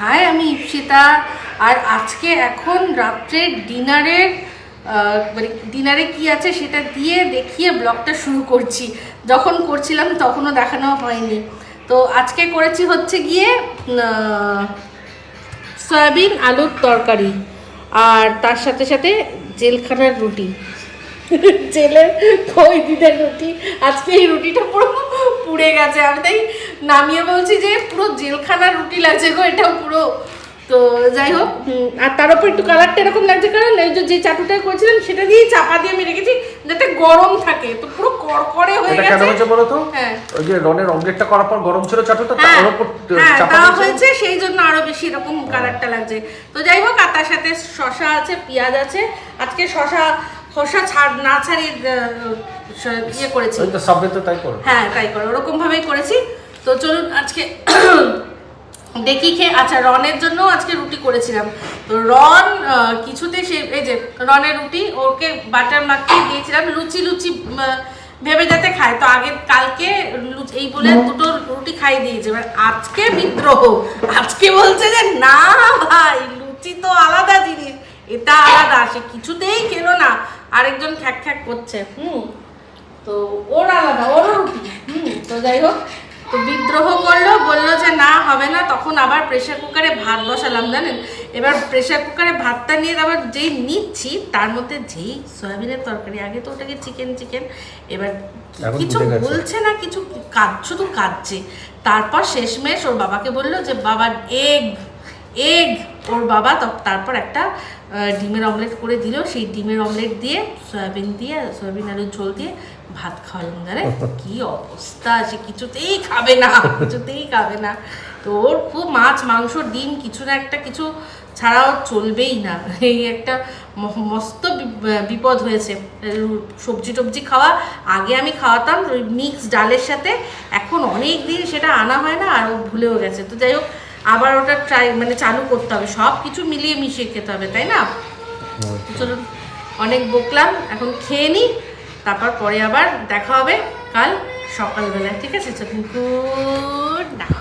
High, আমি ইপসিতা আর আজকে এখন রাত্রে ডিনারের মানে ডিনারে কি আছে সেটা দিয়ে দেখিয়ে ব্লগটা শুরু করছি। যখন করছিলাম তখনও দেখানো হয়নি। তো আজকে করেছি হচ্ছে গিয়ে সয়াবিন আলুর তরকারি। আর তার সাথে সাথে জেলখানার রুটি। জেলের খই দিনের রুটি? আজকে এই রুটিটা পুরো পুড়ে গেছে। আমি তাই নামিয়ে বলছি যে পুরো জেলখানার রুটি লাগছে গো এটা পুরো। তো যাই হোক। আর তার উপর একটু কালারটা এরকম লাগছে কারণ এই যে- চাটুটা করেছিলাম সেটা দিয়েই চাপা দিয়ে আমি রেখেছি যাতে গরম থাকে। তো পুরো কড়কড়ে হয়ে এটা কেন গেছে। হয়েছে বলো তো? হ্যাঁ। ওই যে রনের অমলেটটা করার পর গরম ছিল চাটুটা হ্যাঁ, তার উপর হ্যাঁ, চাপা। হয়েছে সেই জন্য আরও বেশি এরকম কালারটা লাগছে। তো যাই হোক আর তার সাথে শশা আছে পেঁয়াজ আছে। আজকে শশা শশা ছাড় না ছাড়িয়ে ইয়ে করেছি। ওই তো তাই করো। হ্যাঁ তাই করে। ওরকম ভাবেই করেছি। তো চলুন আজকে দেখি খেয়ে আচ্ছা রনের জন্য আজকে রুটি করেছিলাম। তো রন কিছুতে সে এই যে রনের রুটি ওকে বাটার মাখিয়ে দিয়েছিলাম। লুচি লুচি ভেবে যাতে খায়। তো আগে কালকে লুচি- এই বলে দুটো রুটি খাই দিয়েছে। এবার আজকে বিদ্রোহ। আজকে বলছে যে না ভাই লুচি তো আলাদা জিনিস। এটা আলাদা। সে কিছুতেই খেলো না। আরেকজন খ্যাক খ্যাক করছে হুম। তো ওর আলাদা ওরও রুটি হুম। তো যাই হোক তো বিদ্রোহ করল বলল যে না হবে না। তখন আবার প্রেশার কুকারে ভাত বসালাম জানেন? এবার প্রেশার কুকারে ভাতটা নিয়ে আবার যেই নিচ্ছি তার মধ্যে যেই সয়াবিনের তরকারি আগে তো ওটাকে চিকেন চিকেন এবার কিছু বলছে না কিছু কাজ শুধু কাঁদছে। তারপর শেষমেশ ওর বাবাকে বলল যে বাবার এগ এগ ওর বাবা তারপর একটা ডিমের অমলেট করে দিল। সেই ডিমের অমলেট দিয়ে, সয়াবিন দিয়ে, সয়াবিন আলুর ঝোল দিয়ে ভাত খাওয়ালাম জানে কি অবস্থা সে কিছুতেই খাবে না, কিছুতেই খাবে না। তো ওর খুব মাছ, মাংস, ডিম কিছু না একটা কিছু ছাড়াও চলবেই না। এই একটা মস্ত বিপদ হয়েছে। সবজি টবজি খাওয়া আগে আমি খাওয়াতাম, ওই মিক্স ডালের সাথে। এখন অনেক দিন সেটা আনা হয় না, আর ও ভুলেও গেছে। তো যাই হোক আবার ওটা ট্রাই মানে চালু করতে হবে। সব কিছু মিলিয়ে মিশিয়ে খেতে হবে তাই না? চলুন অনেক বকলাম এখন খেয়ে নিই তারপর পরে আবার দেখা হবে কাল সকালবেলা ঠিক আছে? চলুন গুড নাইট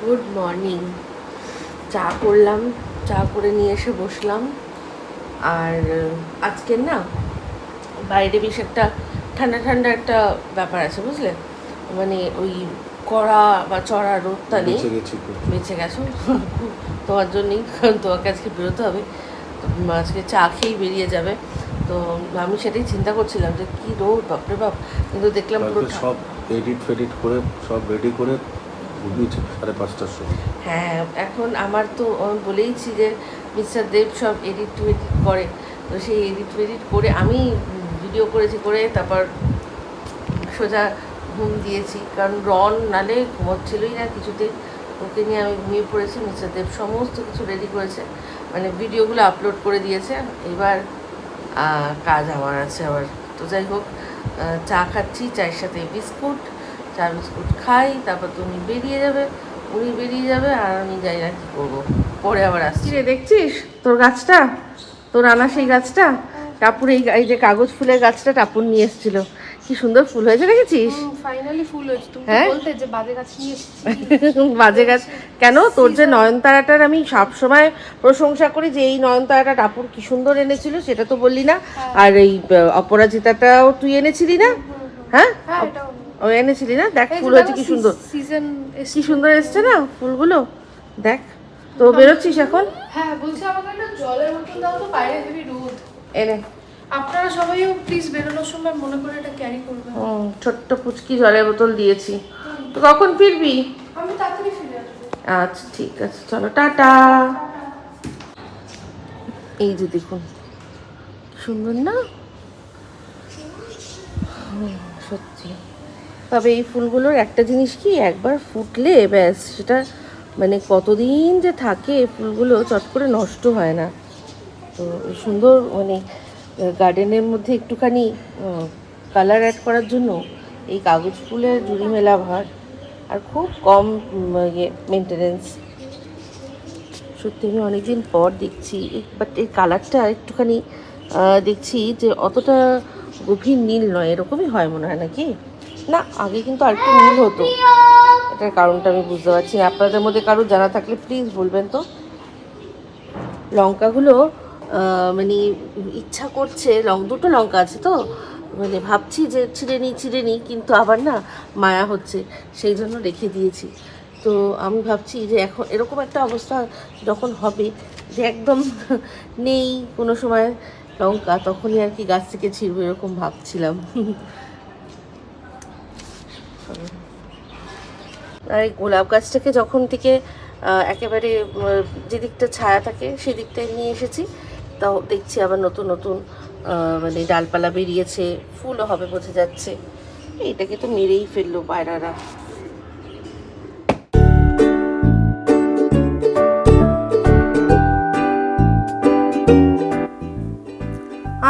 গুড মর্নিং চা করলাম চা করে নিয়ে এসে বসলাম। আর আজকের না বাইরে বেশ একটা ঠান্ডা ঠান্ডা একটা ব্যাপার আছে বুঝলে? মানে ওই কড়া বা চড়া রোদটা নেই বেঁচে গেছি। তোমার জন্যই কারণ তোমাকে আজকে বেরোতে হবে। আজকে চা খেয়েই বেরিয়ে যাবে। তো আমি সেটাই চিন্তা করছিলাম যে কি রোদ বাপরে বাপ। কিন্তু দেখলাম পুরো সব এডিট ফেডিট করে সব রেডি করে হ্যাঁ এখন আমার তো বলেইছি যে মিস্টার দেব সব এডিট এডিট করে। তো সেই এডিট এডিট করে আমি ভিডিও করেছি করে তারপর সোজা ঘুম দিয়েছি। কারণ রন নালে ঘুমোচ্ছিলই না কিছুতে। ওকে নিয়ে আমি ঘুমিয়ে পড়েছি, মিস্টার দেব সমস্ত কিছু রেডি করেছে। মানে ভিডিওগুলো আপলোড করে দিয়েছে। এবার কাজ আমার আছে আবার। তো যাই হোক চা খাচ্ছি, চায়ের সাথে বিস্কুট। চা বিস্কুট খাই তারপর তুমি বেরিয়ে যাবে উনি বেরিয়ে যাবে আর আমি যাই না কী করব। পরে আবার আসছি। রে দেখছিস? তোর গাছটা? তোর আনা সেই গাছটা? টাপুর এই এই যে কাগজ ফুলের গাছটা টাপুর নিয়ে এসেছিল। কি সুন্দর ফুল হয়েছে দেখেছিস? ফাইনালি ফুল হয়েছে। তুমি হ্যাঁ? বলতে যে বাজে গাছ নিয়ে বাজে গাছ। কেন? তোর যে নয়নতারাটার আমি সবসময় প্রশংসা করি যে এই নয়নতারাটা টাপুর কি সুন্দর এনেছিল সেটা তো বললি না। আর এই অপরাজিতাটাও তুই এনেছিলি না? হ্যাঁ? হ্যাঁ ও এনেছিলি না? দেখ ফুল হয়েছে কি সুন্দর। সিজন কি সুন্দর এসছে না ফুলগুলো? দেখ তো বেরোচ্ছিস এখন? হ্যাঁ বলছি আমাকে একটা জলের বোতল দাও তো বাইরে হেভি রোদ। এনে। আপনারা সবাইও প্লিজ বেরোনোর সময় মনে করে এটা ক্যারি করবেন। ও, ছোট্ট পুচকি জলের বোতল দিয়েছি। তো কখন ফিরবি? আমি তাড়াতাড়ি ফিরে আসব। আচ্ছা ঠিক আছে চলো টাটা। এই যে দেখুন সুন্দর না? সত্যি। তবে এই ফুলগুলোর একটা জিনিস কি, একবার ফুটলে ব্যাস, সেটা মানে কতদিন যে থাকে ফুলগুলো চট করে নষ্ট হয় না। তো সুন্দর মানে গার্ডেনের মধ্যে একটুখানি কালার অ্যাড করার জন্য এই কাগজ ফুলের জুড়ি মেলা ভার, আর খুব কম ইয়ে মেনটেনেন্স সত্যি আমি অনেকদিন পর দেখছি বাট এই কালারটা একটুখানি দেখছি যে অতটা গভীর নীল নয়, এরকমই হয় মনে হয় নাকি? না, আগে কিন্তু আরেকটু নীল হতো। এটার কারণটা আমি বুঝতে পারছি না। আপনাদের মধ্যে কারও জানা থাকলে প্লিজ বলবেন তো? লঙ্কাগুলো মানে ইচ্ছা করছে, লং দুটো লঙ্কা আছে তো? মানে ভাবছি যে ছিঁড়ে নিই ছিঁড়ে নিই, কিন্তু আবার না মায়া হচ্ছে, সেই জন্য রেখে দিয়েছি। তো আমি ভাবছি যে এখন এরকম একটা অবস্থা যখন হবে, যে একদম নেই কোনো সময় লঙ্কা, তখনই আর কি গাছ থেকে ছিঁড়বো, এরকম ভাবছিলাম। আর এই গোলাপ গাছটাকে যখন থেকে একেবারে যেদিকটা ছায়া থাকে সেদিকটায় নিয়ে এসেছি, তাও দেখছি আবার নতুন নতুন মানে ডালপালা বেরিয়েছে, ফুলও হবে বোঝা যাচ্ছে। এটাকে তো মেরেই ফেলল পায়রারা।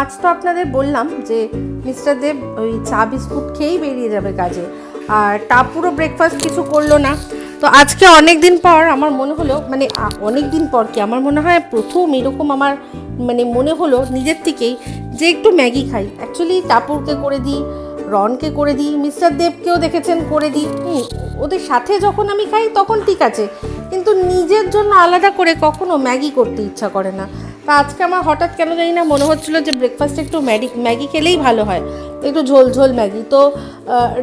আজ তো আপনাদের বললাম যে মিস্টার দেব ওই চা বিস্কুট খেয়েই বেরিয়ে যাবে কাজে। আর তা পুরো ব্রেকফাস্ট কিছু করল না। তো আজকে অনেক দিন পর আমার মনে হলো মানে অনেক দিন পর কি আমার মনে হয় প্রথম এরকম আমার মানে মনে হলো নিজের থেকেই যে একটু ম্যাগি খাই। অ্যাকচুয়ালি টাপুরকে করে দিই রনকে করে দিই মিস্টার দেবকেও দেখেছেন করে দিই। হুম, ওদের সাথে যখন আমি খাই তখন ঠিক আছে। কিন্তু নিজের জন্য আলাদা করে কখনো ম্যাগি করতে ইচ্ছা করে না। তা আজকে আমার হঠাৎ কেন জানি না মনে হচ্ছিল যে ব্রেকফাস্টে একটু ম্যাগি ম্যাগি খেলেই ভালো হয়। একটু ঝোল ঝোল ম্যাগি। তো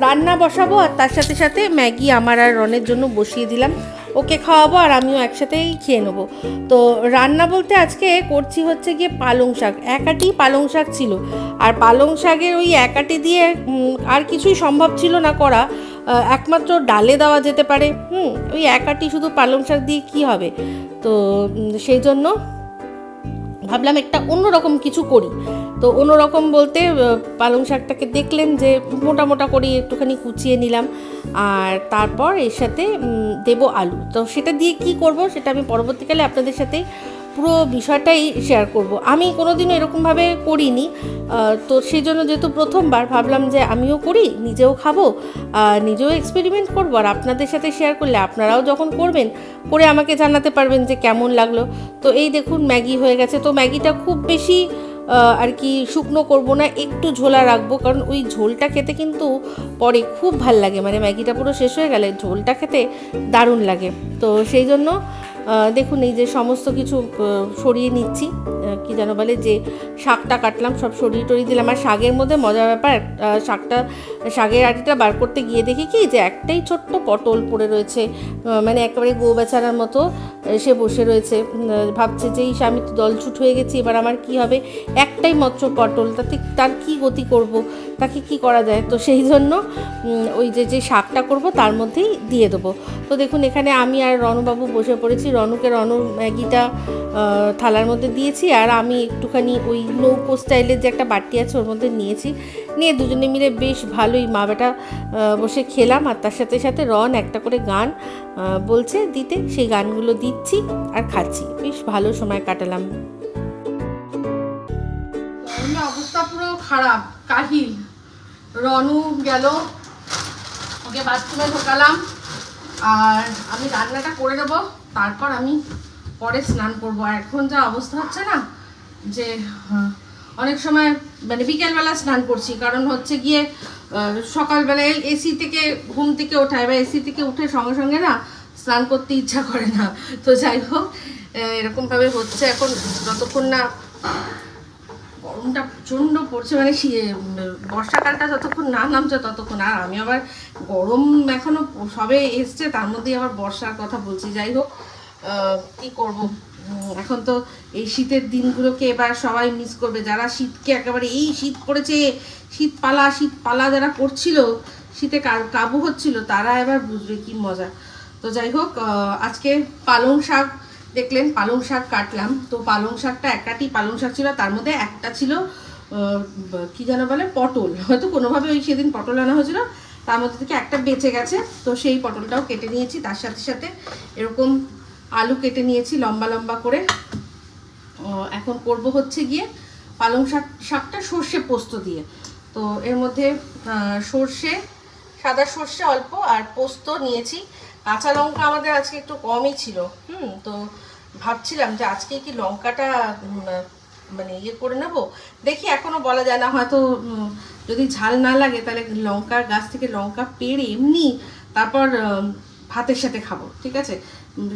রান্না বসাবো আর তার সাথে সাথে ম্যাগি আমার আর রনের জন্য বসিয়ে দিলাম। ওকে খাওয়াবো আর আমিও একসাথেই খেয়ে নেব। তো রান্না বলতে আজকে করছি হচ্ছে গিয়ে পালং শাক। একাটি পালং শাক ছিল। আর পালং শাকের ওই একাটি দিয়ে আর কিছুই সম্ভব ছিল না করা। একমাত্র ডালে দেওয়া যেতে পারে। হুম, ওই একাটি শুধু পালং শাক দিয়ে কী হবে? তো সেই জন্য ভাবলাম একটা অন্যরকম কিছু করি। তো অন্যরকম বলতে পালং শাকটাকে দেখলেন যে মোটা মোটা করে একটুখানি কুচিয়ে নিলাম। আর তারপর এর সাথে দেব আলু। তো সেটা দিয়ে কি করব সেটা আমি পরবর্তীকালে আপনাদের সাথে পুরো বিষয়টাই শেয়ার করব। আমি কোনোদিনও এরকমভাবে করিনি তো সেই জন্য যেহেতু প্রথমবার ভাবলাম যে আমিও করি, নিজেও খাব নিজেও এক্সপেরিমেন্ট করব। আর আপনাদের সাথে শেয়ার করলে আপনারাও যখন করবেন, করে আমাকে জানাতে পারবেন যে কেমন লাগল। তো এই দেখুন ম্যাগি হয়ে গেছে। তো ম্যাগিটা খুব বেশি আর কি শুকনো করব না, একটু ঝোলা রাখব। কারণ ওই ঝোলটা খেতে কিন্তু পরে খুব ভালো লাগে। মানে ম্যাগিটা পুরো শেষ হয়ে গেলে ঝোলটা খেতে দারুণ লাগে। তো সেই জন্য দেখুন, এই যে সমস্ত কিছু সরিয়ে নিচ্ছি। কি যেন বলে, যে শাকটা কাটলাম, সব সরিয়ে টরিয়ে দিলাম। আর শাকের মধ্যে মজার ব্যাপার শাকটা, শাকের আটিটা বার করতে গিয়ে দেখি কি, যে একটাই ছোট্ট পটল পড়ে রয়েছে। মানে একেবারে গো বেচারার মতো সে বসে রয়েছে। ভাবছে যে এই আমি তো দলছুট হয়ে গেছি, এবার আমার কি হবে? একটাই মাত্র পটল তাতে তার কি গতি করব? তাকে কি করা যায়? তো সেই জন্য ওই যে যে শাকটা করব, তার মধ্যেই দিয়ে দেবো। তো দেখুন, এখানে আমি আর রণবাবু বসে পড়েছি। রনুকে রনুর ম্যাগিটা থালার মধ্যে দিয়েছি আর আমি একটুখানি ওই নৌকো স্টাইলের যে একটা বাটি আছে ওর মধ্যে নিয়েছি। নিয়ে দুজনে মিলে বেশ ভালোই মা বেটা বসে খেলাম আর তার সাথে সাথে রন একটা করে গান বলছে দিতে। সেই গানগুলো দিচ্ছি আর খাচ্ছি। বেশ ভালো সময় কাটালাম। অবস্থা পুরো খারাপ, কাহিল। রনু গেল, ওকে বাথরুমে ঢোকালাম। আর আমি রান্নাটা করে দেবো তারপর আমি পরে স্নান করব। এখন যা অবস্থা হচ্ছে না, যে অনেক সময় মানে বিকেলবেলা স্নান করছি, কারণ হচ্ছে গিয়ে সকালবেলায় এসি থেকে ঘুম থেকে ওঠায় বা এসি থেকে উঠে সঙ্গে সঙ্গে না স্নান করতে ইচ্ছা করে না। তো যাই হোক এরকমভাবে হচ্ছে। এখন যতক্ষণ না গরমটা প্রচণ্ড পড়ছে মানে বর্ষাকালটা যতক্ষণ না নামছে ততক্ষণ। আর আমি আবার গরম এখনও সবে এসছে, তার মধ্যেই আবার বর্ষার কথা বলছি। যাই হোক কি করব? এখন তো এই শীতের দিনগুলোকে এবার সবাই মিস করবে। যারা শীতকে একেবারে, এই শীত পড়েছে, শীতপালা শীতপালা যারা করছিল, শীতে কাবু হচ্ছিল, তারা এবার বুঝবে কি মজা। তো যাই হোক আজকে পালং শাক দেখলেন পালং শাক কাটলাম। তো পালং শাকটা একাটি পালং শাক ছিল তার মধ্যে একটা ছিল কি যেন বলে, পটল। হয়তো কোনোভাবে ওই সেদিন পটল আনা হয়েছিল, তার মধ্যে থেকে একটা বেঁচে গেছে। তো সেই পটলটাও কেটে নিয়েছি, তার সাথে সাথে এরকম আলু কেটে নিয়েছি লম্বা লম্বা করে। এখন করব হচ্ছে গিয়ে পালং শাক, শাকটা সর্ষে পোস্ত দিয়ে। তো এর মধ্যে সর্ষে, সাদা সর্ষে অল্প, আর পোস্ত নিয়েছি। কাঁচা লঙ্কা আমাদের আজকে একটু কমই ছিল, হুম, তো ভাবছিলাম যে আজকে কি লঙ্কাটা মানে ইয়ে করে নেব? দেখি এখনও বলা যায় না, হয়তো যদি ঝাল না লাগে তাহলে লঙ্কার গাছ থেকে লঙ্কা পেড়ে এমনি তারপর ভাতের সাথে খাব, ঠিক আছে?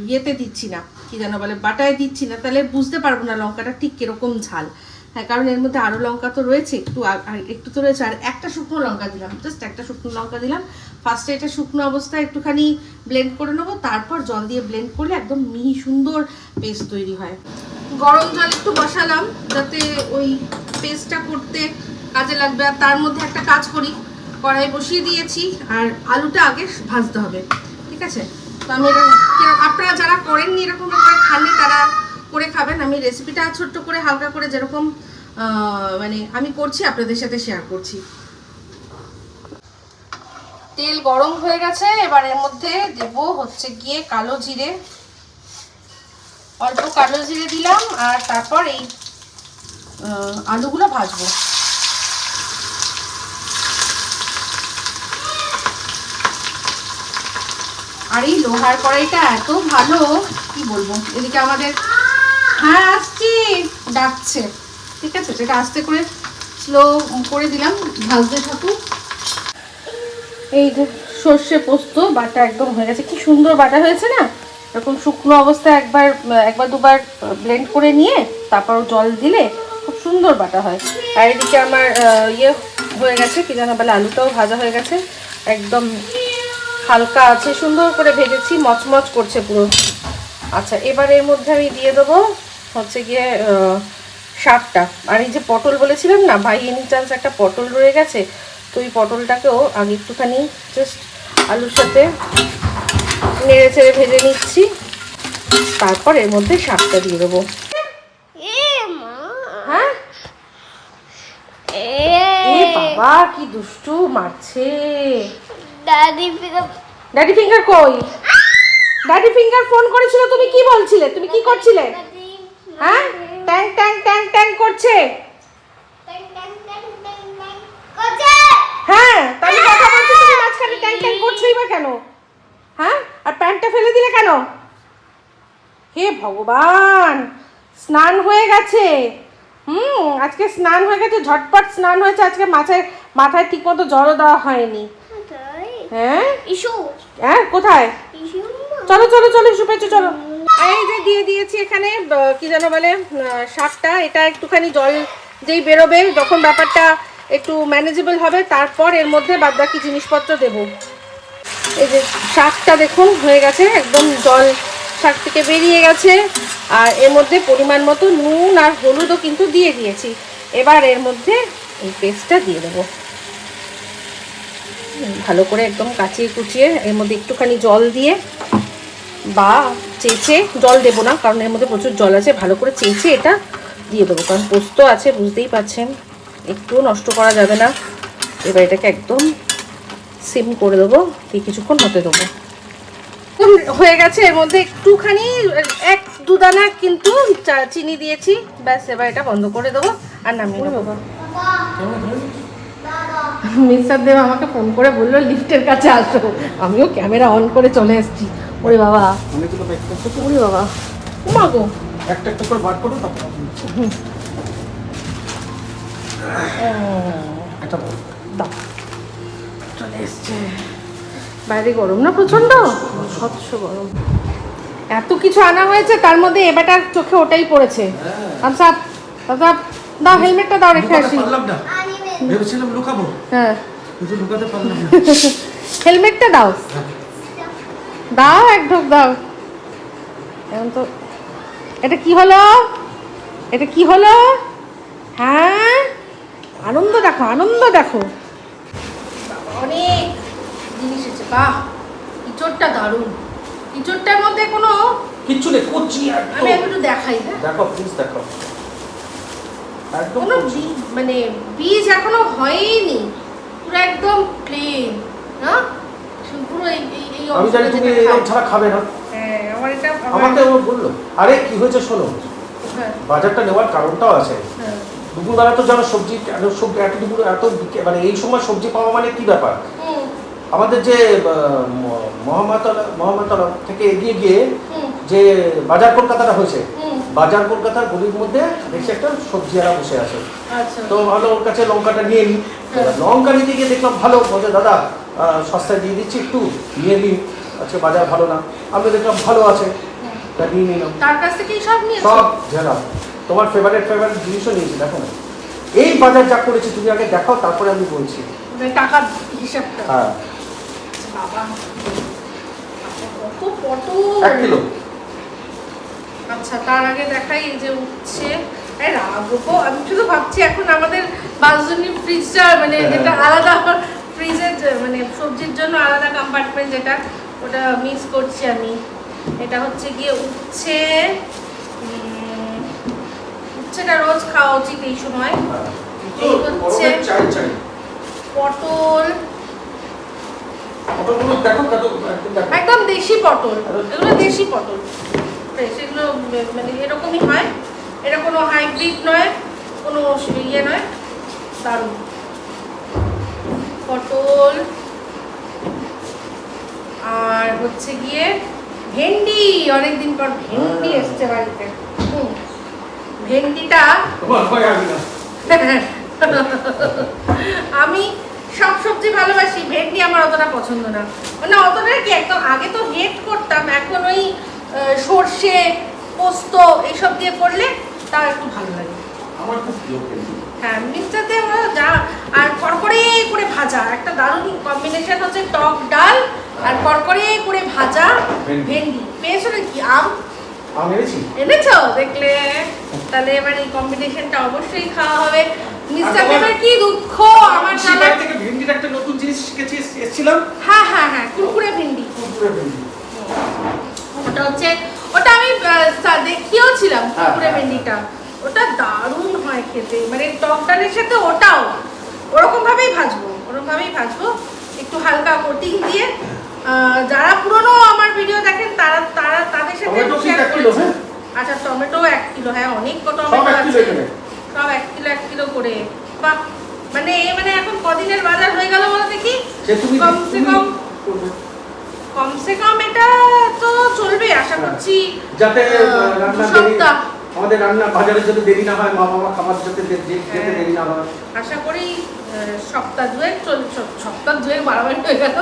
ইয়েতে দিচ্ছি না, কি যেন বলে, বাটায় দিচ্ছি না, তাহলে বুঝতে পারব না লঙ্কাটা ঠিক কীরকম ঝাল। হ্যাঁ কারণ এর মধ্যে আরও লঙ্কা তো রয়েছে, একটু আর একটু তো রয়েছে, আর একটা শুকনো লঙ্কা দিলাম জাস্ট একটা শুকনো লঙ্কা দিলাম। ফার্স্টে এটা শুকনো অবস্থায় একটুখানি ব্লেন্ড করে নেব, তারপর জল দিয়ে ব্লেন্ড করলে একদম মিহি সুন্দর পেস্ট তৈরি হয়। গরম জল একটু বসালাম, যাতে ওই পেস্টটা করতে কাজে লাগবে, আর তার মধ্যে একটা কাজ করি কড়াই বসিয়ে দিয়েছি, আর আলুটা আগে ভাজতে হবে, ঠিক আছে? তো আমি আপনারা যারা করেননি এরকম করে খাননি, তারা করে খাবেন। আমি রেসিপিটা ছোট্ট করে হালকা করে যেরকম মানে আমি করছি, আপনাদের সাথে শেয়ার করছি। তেল গরম হয়ে গেছে, এবার এর মধ্যে দেব হচ্ছে গিয়ে কালো জিরে। অল্প কালো জিরে দিলাম, আর তারপর এই আলুগুলো ভাজবো। আর এই লোহার কড়াইটা এত ভালো, কি বলব? এদিকে আমাদের হ্যাঁ আসছি। ডাকছে। ঠিক আছে, সেটা আস্তে করে স্লো করে দিলাম, ভাজতে থাকুক। এই যে সর্ষে পোস্ত, বাটা একদম হয়ে গেছে। কি সুন্দর বাটা হয়েছে না? এরকম শুকনো অবস্থায় একবার একবার দুবার ব্লেন্ড করে নিয়ে তারপর জল দিলে খুব সুন্দর বাটা হয়। আর এদিকে আমার ইয়ে হয়ে গেছে, কি যেন বলে, আলুটাও ভাজা হয়ে গেছে। একদম হালকা আছে। সুন্দর করে ভেজেছি, মচমচ করছে পুরো। আচ্ছা এবার এর মধ্যে আমি দিয়ে দেবো হচ্ছে গিয়ে শাকটা। আর এই যে পটল বলেছিলাম না ভাই এনি চান্স একটা পটল রয়ে গেছে তো এই পটলটাকেও আগে একটুখানি জাস্ট আলুর সাথে নেড়ে চেড়ে ভেজে নিচ্ছি। তারপর এর মধ্যে শাকটা দিয়ে দেবো। হ্যাঁ? এ। বাবা কি দুষ্টু মারছে। ড্যাডি ফিঙ্গার কই? ড্যাডি ফিঙ্গার ফোন করেছিল তুমি কি বলছিলে? তুমি কি করছিলে? হ্যাঁ? ট্যাং ট্যাং ট্যাং ট্যাং করছে। হ্যাঁ তাহলে কথা বলছো তুমি মাঝখানে ট্যাং ট্যাং করছোই বা কেন? হ্যাঁ? আর প্যান্টটা ফেলে দিলে কেন? হে ভগবান স্নান হয়ে গেছে। হুম আজকে স্নান হয়ে গেছে ঝটপট স্নান হয়েছে আজকে মাথায় মাথায় ঠিক মতো জলও দেওয়া হয়নি। হ্যাঁ? ইস্যু? হ্যাঁ কোথায়? চলো চলো চলো এসো পেছো চলো। এই যে দিয়ে দিয়েছি এখানে কি যেন বলে শাকটা, এটা একটুখানি জল যেই বেরোবে, যখন ব্যাপারটা একটু ম্যানেজেবল হবে, তারপর এর মধ্যে বাদ বাকি জিনিসপত্র দেব। এই যে শাকটা দেখুন, হয়ে গেছে, একদম জল শাক থেকে বেরিয়ে গেছে। আর এর মধ্যে পরিমাণ মতো নুন আর হলুদও কিন্তু দিয়ে দিয়েছি। এবার এর মধ্যে এই পেস্টটা দিয়ে দেবো। ভালো করে একদম কাচিয়ে কুচিয়ে, এর মধ্যে একটুখানি জল দিয়ে, বা চেঁচে জল দেবো না কারণ এর মধ্যে প্রচুর জল আছে ভালো করে চেঁচে এটা দিয়ে দেবো কারণ পোস্ত আছে বুঝতেই পাচ্ছেন একটুও নষ্ট করা যাবে না এবার এটাকে একদম সিম করে দেবো দিয়ে কিছুক্ষণ হতে দেবো। হয়ে গেছে এর মধ্যে একটুখানি এক দু দানা কিন্তু চা- চিনি দিয়েছি ব্যাস এবার এটা বন্ধ করে দেবো আর নামিয়ে নেব। মিস্টার দেব আমাকে ফোন করে বলল লিফটের কাছে আসো। আমিও ক্যামেরা অন করে চলে এসেছি। ওরে বাবা। ওরে বাবা। উমা গো। একটা একটা করে বার করো চলে এসছে। বাইরে গরম না প্রচণ্ড স্বচ্ছ গরম। এত কিছু আনা হয়েছে তার মধ্যে এবারটার চোখে ওটাই পড়েছে। আমসাপ আমসাপ দাও হেলমেটটা দাও রেখে আসি। ভেবেছিলাম লুকাবো। হ্যাঁ। কিন্তু লুকাতে পারলাম না। হেলমেটটা দাও। দাও এক ঢোক দাও। এখন তো এটা কি হলো? এটা কি হলো? হ্যাঁ? আনন্দ দেখো আনন্দ দেখো। অনেক জিনিস আছে বাহ। ইঁচড়টা দারুণ। ইঁচড়টার মধ্যে কোনো কিচ্ছু নেই কচি আমি একটু দেখাই হ্যাঁ? দেখো প্লিজ দেখো। কোনো বীজ মানে বীজ এখনও হয়নি। পুরো একদম প্লেন হ্যাঁ পুরো এই এই- এই আমি জানি তুমি এরকম ছাড়া খাবে না। হ্যাঁ আমার এটা আমাকে ও বলল আরে কি হয়েছে শোনো? হ্যাঁ। বাজারটা নেওয়ার কারণটাও আছে। হ্যাঁ। দুপুরবেলা তো জানো সবজি এত সবজি এত দুপুর এত মানে এই সময় সবজি পাওয়া মানে কি ব্যাপার? আমাদের যে মহামাতলা মহামাতলা থেকে এগিয়ে গিয়ে যে বাজার কলকাতাটা হয়েছে বাজার কলকাতার গলির মধ্যে দেখছি একটা সবজিওয়ালা বসে আছে আচ্ছা তো ভালো ওর কাছে লঙ্কাটা নিয়ে নিই হ্যাঁ। লঙ্কা নিতে গিয়ে দেখলাম ভালো বলছে দাদা সস্তায় দিয়ে দিচ্ছি একটু নিয়ে নিন আচ্ছা বাজার ভালো না আমি দেখলাম ভালো আছে তা নিয়ে নিলাম তার কাছ থেকেই সব নিয়েছো সব ঝেলা তোমার ফেভারিট ফেভারিট জিনিসও নিয়েছি দেখো না এই বাজার যা করেছি তুমি আগে দেখাও তারপরে আমি বলছি মানে টাকার হিসাবটা হ্যাঁ বাবা কত পটল এক কিলো আচ্ছা তার আগে দেখাই এই যে উঠছে। রাগবো আমি শুধু ভাবছি এখন আমাদের বাসজনী ফ্রিজটা মানে হ্যাঁ। যেটা আলাদা ফ্রিজের মানে সবজির জন্য আলাদা কম্পার্টমেন্ট যেটা ওটা মিস করছি আমি। এটা হচ্ছে গিয়ে উঠছে উম, উচ্ছেটা রোজ খাওয়া উচিত এই সময়। এই হচ্ছে পটল। একদম দেশি পটল এগুলো দেশি পটল। ফ্রেশ এগুলো মানে এরকমই হয়। এটা কোনো হাইব্রিড নয় কোনো ইয়ে নয়। দারুণ। পটল। আর হচ্ছে গিয়ে ভেন্ডি অনেকদিন পর ভেন্ডি হ্যাঁ। এসছে বাড়িতে। ভেন্ডিটা আমি সব সবজি ভালোবাসি ভেন্ডি আমার অতটা পছন্দ না। মানে অতটা কি একদম আগে তো হেট করতাম এখন ওই সর্ষে পোস্ত এইসব দিয়ে করলে তা একটু ভালো লাগে। আমার খুব প্রিয় হ্যাঁ মিক্সচারতে আমরা যা আর কড়কড়ে করে ভাজা একটা দারুণ কম্বিনেশন হচ্ছে টক ডাল আর কড়কড়ে করে ভাজা ভেন্ডি। পেয়েছ নাকি আম? এনেছো। দেখলে। তাহলে এবার এই কম্বিনেশনটা অবশ্যই খাওয়া হবে। মিস্টার পেপার কি দুঃখ? আমার পিসির জানা থেকে ভেন্ডির একটা নতুন জিনিস শিখেছি এসেছিলাম। হ্যাঁ হ্যাঁ হ্যাঁ কুরকুরে ভেন্ডি। কুরকুরে ভেন্ডি। ওটা হচ্ছে ওটা আমি দেখিয়েও ছিলাম হ্যাঁ, হ্যাঁ, ভেন্ডিটা। ওটা দারুণ হয় খেতে। মানে টক ডালের সাথে ওটাও ওরকম ভাবেই ভাজবো ওরকম ভাবেই ভাজবো। একটু হালকা কোটিং দিয়ে যারা পুরনো আমার ভিডিও দেখেন তারা তারা তাদের সাথে করেছি। হ্যাঁ? আচ্ছা টমেটো এক কিলো হ্যাঁ অনেক টমেটো আছে। সব এক কিলো এক কিলো করে। বাহ মানে এ মানে এখন কদিনের বাজার হয়ে গেল বলো দেখি? কমসে কম। কমসে কম এটা তো চলবে আশা হ্যাঁ। করছি যাতে রান্না সপ্তাহ। আমাদের রান্না বাজারে যাতে দেরি না হয় মা বাবা খাবার যাতে দে- যেতে হ্যাঁ। দেরি না হয় আশা করি সপ্তাহ দুয়েক চল সপ্তাহ দুয়েক বাড়াবাড়ি হয়ে গেল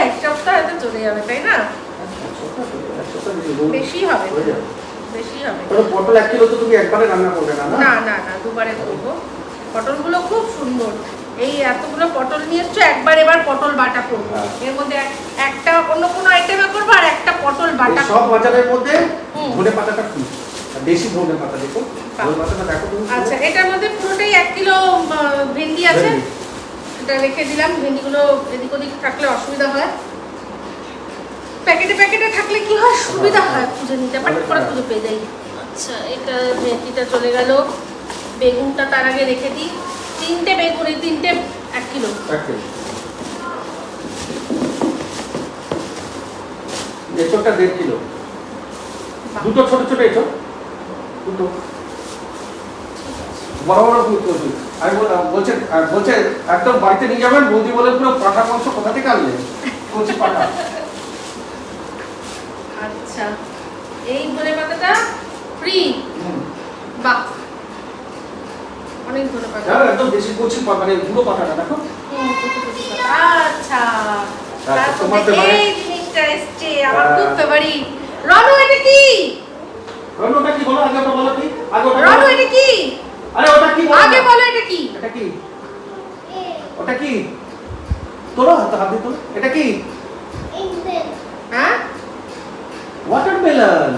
এক সপ্তাহ হয়তো চলে যাবে তাই না বেশি হবে বেশি হবে পটল এক কিলো তো তুমি একবারে রান্না করবে না না না না না দুবারে করব পটলগুলো খুব সুন্দর এই এতগুলো পটল নিয়ে এসছো একবার এবার পটল বাটা করব। হ্যাঁ। এর মধ্যে এক- একটা অন্য কোনো আইটেমে করব আর একটা পটল বাটা সব বাজারের মধ্যে ধনে পাতাটা কি দেশি ধনে পাতা দেখো। ধনে পাতাটা দেখো আচ্ছা এটার মধ্যে পুরোটাই এক কিলো ভেন্ডি আছে। এটা রেখে দিলাম ভেন্ডিগুলো এদিক ওদিক থাকলে অসুবিধা হয়। প্যাকেটে প্যাকেটে থাকলে কি হয়? সুবিধা হয় খুঁজে নিতে পারি করে। খুঁজে পেয়ে যাই। আচ্ছা এটা ভেন্ডিটা চলে গেল। বেগুনটা তার আগে রেখে দিই। তিনটে বেগুন তিনটে এক কিলো। এক কিলো। এঁচড়টা দেড় কিলো। দুটো ছোট ছোট এঁচড়। দুটো। বড় বড় দুটো। আমি বল- বলছে বলছে একদম বাড়িতে নিয়ে যাবেন? বৌদি বলে পুরো পাঠা মাংস কোথা থেকে আনলে কচি পাঠা আচ্ছা। এই ধনে পাতাটা ফ্রি বাহ। অনেক পাতা একদম কচি মানে গুঁড়ো দেখো। পাতা। আচ্ছা আচ্ছা, তোমার তারপরে এই জিনিসটা এসছে আমার হ্যাঁ। খুব ফেভারিট রনু এটা কি? রনু, ওটা কি বলো? আগে ওটা বলো কি? আগে ওটা রনু এটা কি? আরে ওটা কি বলো আগে বলো এটা কি? এটা কি? ওটা কি? তোলো হাত হাত দিয়ে তোলো। এটা কি? হ্যাঁ? ওয়াটারমেলন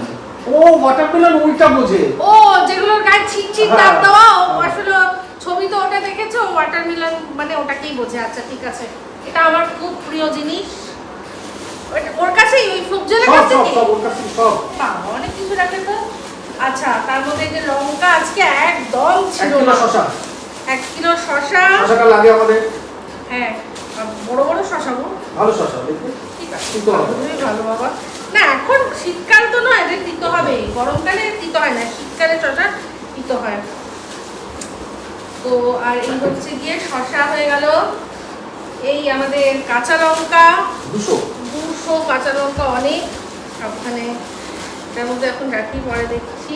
ও ওয়াটারমেলন ওইটা বোঝে। ও যেগুলোর গায়ে ছিট ছিট হ্যাঁ, দাগ দেওয়া ও। আসলে ছবি তো ওটা দেখেছ ওয়াটারমেলন মানে ওটাকেই বোঝে। আচ্ছা ঠিক আছে। এটা আমার খুব প্রিয় জিনিস। ওর কাছেই ওই সব কাছে সব কি? সব ওর কাছে সব। অনেক কিছু রাখে তো। আচ্ছা তার মধ্যে যে লঙ্কা আজকে একদম ছিল না। শশা এক কিলো শশা শশাটা লাগে আমাদের। হ্যাঁ বড় বড় শশা গো। ভালো শশা দেখবে ঠিক আছে তিতো ভালো বাবা। না এখন শীতকাল তো নয় যে তিতো হবে গরমকালে তিতো হয় না শীতকালে শশা তিতো হয়। তো আর এই হচ্ছে গিয়ে শশা হয়ে গেল। এই আমাদের কাঁচা লঙ্কা। দুশো? দুশো কাঁচা লঙ্কা অনেক। সবখানে এটার মধ্যে এখন রাখি পরে দেখছি।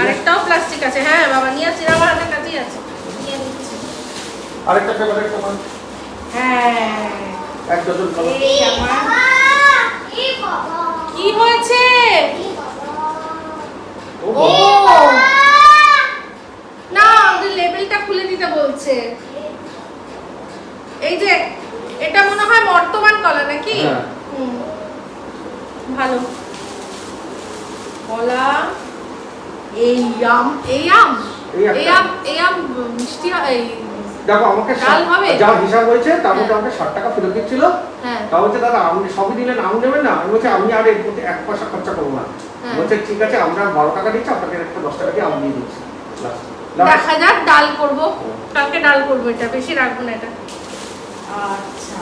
আরেকটাও প্লাস্টিক আছে। হ্যাঁ বাবা নিয়ে আসছি আমার হাতের কাছেই আছে। নিয়ে নিচ্ছি। আরেকটা ফেভারিট তোমার হ্যাঁ। এক ডজন এই আমার কি হয়েছে? ও! না আমাদের লেবেলটা খুলে দিতে বলছে। এই যে এটা মনে হয় বর্তমান কলা নাকি? হ্যাঁ। ভালো। কলা এই আম এই আম এই আম এই আম মিষ্টি হয় এই দেখো আমাকে যা হিসাব হয়েছে তার মধ্যে হ্যাঁ। আমাকে ষাট টাকা ফেরত দিচ্ছিল। হ্যাঁ। তা বলছে দাদা আপনি সবই দিলেন আম নেবেন না? আমি বলছি আমি আর এর মধ্যে এক পয়সা খরচা করব না। হ্যাঁ। বলছে ঠিক আছে আমরা বারো টাকা দিচ্ছি আপনাকে একটা দশ টাকা দিয়ে আম দিয়ে দিচ্ছি। দেখা যাক ডাল করব। কালকে ডাল করব এটা বেশি রাখব না এটা। আচ্ছা।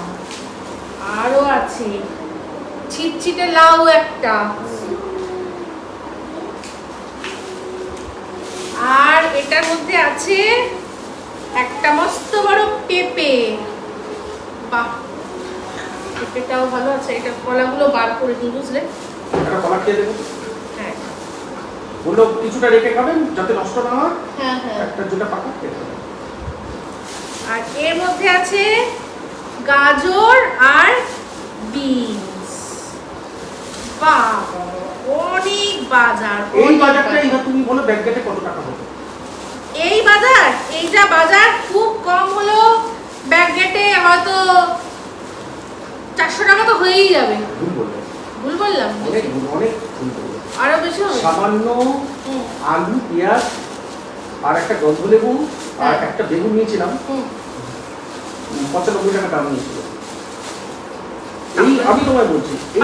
আরও আছে। ছিটছিটে লাউ একটা। আর এটার মধ্যে আছে একটা মস্ত বড় পেঁপে। বাহ পেঁপেটাও ভালো আছে এটা কলাগুলো বার করে দিই বুঝলে? কলা খেয়ে দেবো হ্যাঁ। বলল কিছুটা রেখে খাবেন যাতে নষ্ট না হয়। হ্যাঁ হ্যাঁ। একটা দুটা পাকা খেয়ে খাবেন। আর এর মধ্যে আছে গাজর আর বিনস। বাবা অনেক বাজার এই বাজারটা তুমি বলো ব্যাগ গেটে কত টাকা হবে এই বাজার এইটা বাজার খুব কম হলো ব্যাগ গেটে হয়তো চারশো টাকা তো হয়েই যাবে। ভুল বললাম। আরও বেশি হবে? সামান্য আলু পেঁয়াজ আর একটা গন্ধলেবু আর হ্যাঁ। একটা বেগুন নিয়েছিলাম। পঁচানব্বই টাকা দাম নিয়েছিল। এই আমি তোমায় বলছি এই?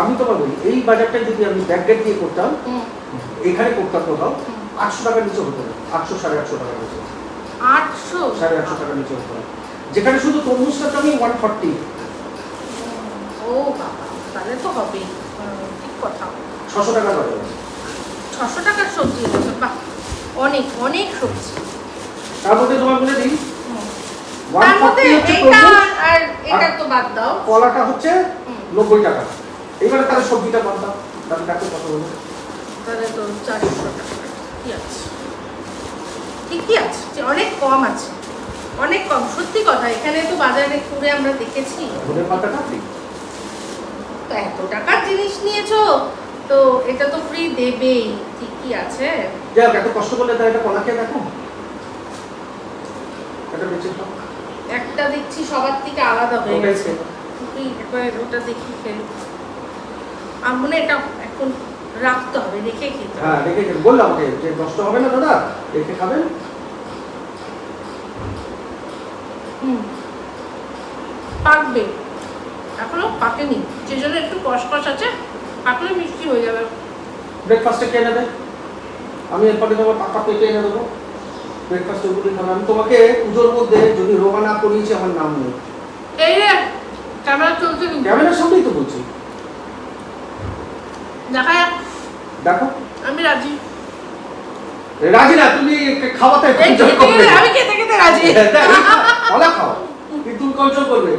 আমি তোমায় বলি এই বাজারটা যদি আমি ব্যাক গেট দিয়ে করতাম এখানে করতাম কোথাও। আটশো টাকার নিচে হতো না আটশো সাড়ে আটশো টাকার নিচে আটশো? সাড়ে আটশো টাকার নিচে হতো না যেখানে শুধু তরমুজটার দামই ওয়ান ফর্টি ও বাবা তাহলে তো হবেই। ঠিক কথা। ছশো টাকার বাজার ছশো টাকার সবজি এনেছো বাহ অনেক অনেক সবজি। তার মধ্যে তোমায় বলে দিই তার মধ্যে আর এটা তো বাদ দাও। কলাটা হচ্ছে নব্বই টাকা। এবারে তাহলে সবজিটা বাদ দাও। তাহলে কত হলো তাহলে তো চারশো টাকা। ঠিকই আছে। যে অনেক কম আছে। অনেক কম সত্যি কথা। এখানে তো বাজারে ঘুরে আমরা দেখেছি। তো এত টাকার জিনিস নিয়েছো তো এটা তো ফ্রি দেবেই। ঠিকই আছে। যাই এত কষ্ট করলে তাই এটা কলা খেয়ে দেখো। এটা বেঁচে একটা দেখছি সবার থেকে আলাদা হয়ে গেছে। একবার ওটা দেখি খেয়ে হয় এটা এখন রাখতে হবে রেখে খেতে হ্যাঁ রেখে খেয়ে বললাম ওকে যে নষ্ট হবে না দাদা রেখে খাবেন। হুম। পাকবে। এখনও পাকেনি। যে জন্য একটু কষকষ আছে পাকলে মিষ্টি হয়ে যাবে। ব্রেকফাস্টে কে দেয়? আমি এরপরে তোমার পাকা পেটে এনে দেবো? ব্রেকফাস্টে ওগুলি খাবে আমি তোমাকে পুজোর মধ্যে যদি রোগা না করিয়েছি আমার নাম নেই। এই রে ক্যামেরা চলছে ক্যামেরার সামনেই তো বলছি। দেখা যাক দেখো। আমি রাজি। রাজি না তুমি খাওয়াতে কন্ট্রোল করবে। আমি খেতে খেতে রাজি। কলা খাও কিন্তু তুমি কন্ট্রোল করবে?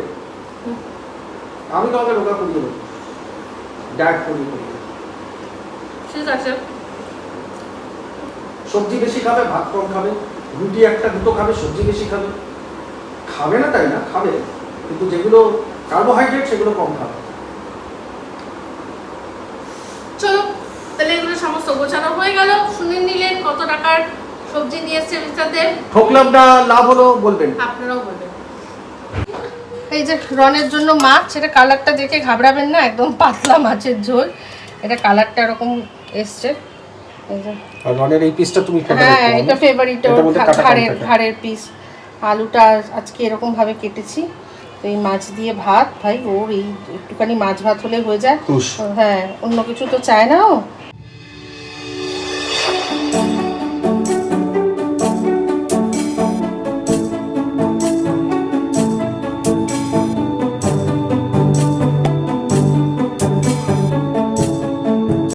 আমি তোমাকে রোগা করিয়ে দেবো। ডায়েট করিয়ে করিয়ে দেবো। ঠিক আছে। সবজি বেশি খাবে ভাত কম খাবে রুটি একটা দুটো খাবে সবজি বেশি খাবে। খাবে না তাই না? খাবে। কিন্তু যেগুলো কার্বোহাইড্রেট সেগুলো কম খাবে। চলো। তাহলে এগুলো সমস্ত গোছানো হয়ে গেল। শুনে নিলেন কত টাকার সবজি নিয়ে এসছে লাভ হলো বলবেন। আপনারাও বলবেন। এই যে রনের জন্য মাছ সেটা কালারটা দেখে ঘাবড়াবেন না একদম পাতলা মাছের ঝোল। এটা কালারটা এরকম এসছে। এই আর রনের এই পিসটা তুমি হ্যাঁ এটা ফেভারিট ঘাড়ের পিস আলুটা আজকে এরকম ভাবে কেটেছি। তো এই মাছ দিয়ে ভাত ভাই ওর এই একটুখানি মাছ ভাত হলে হয়ে যায়। হ্যাঁ অন্য কিছু তো চায় না ও।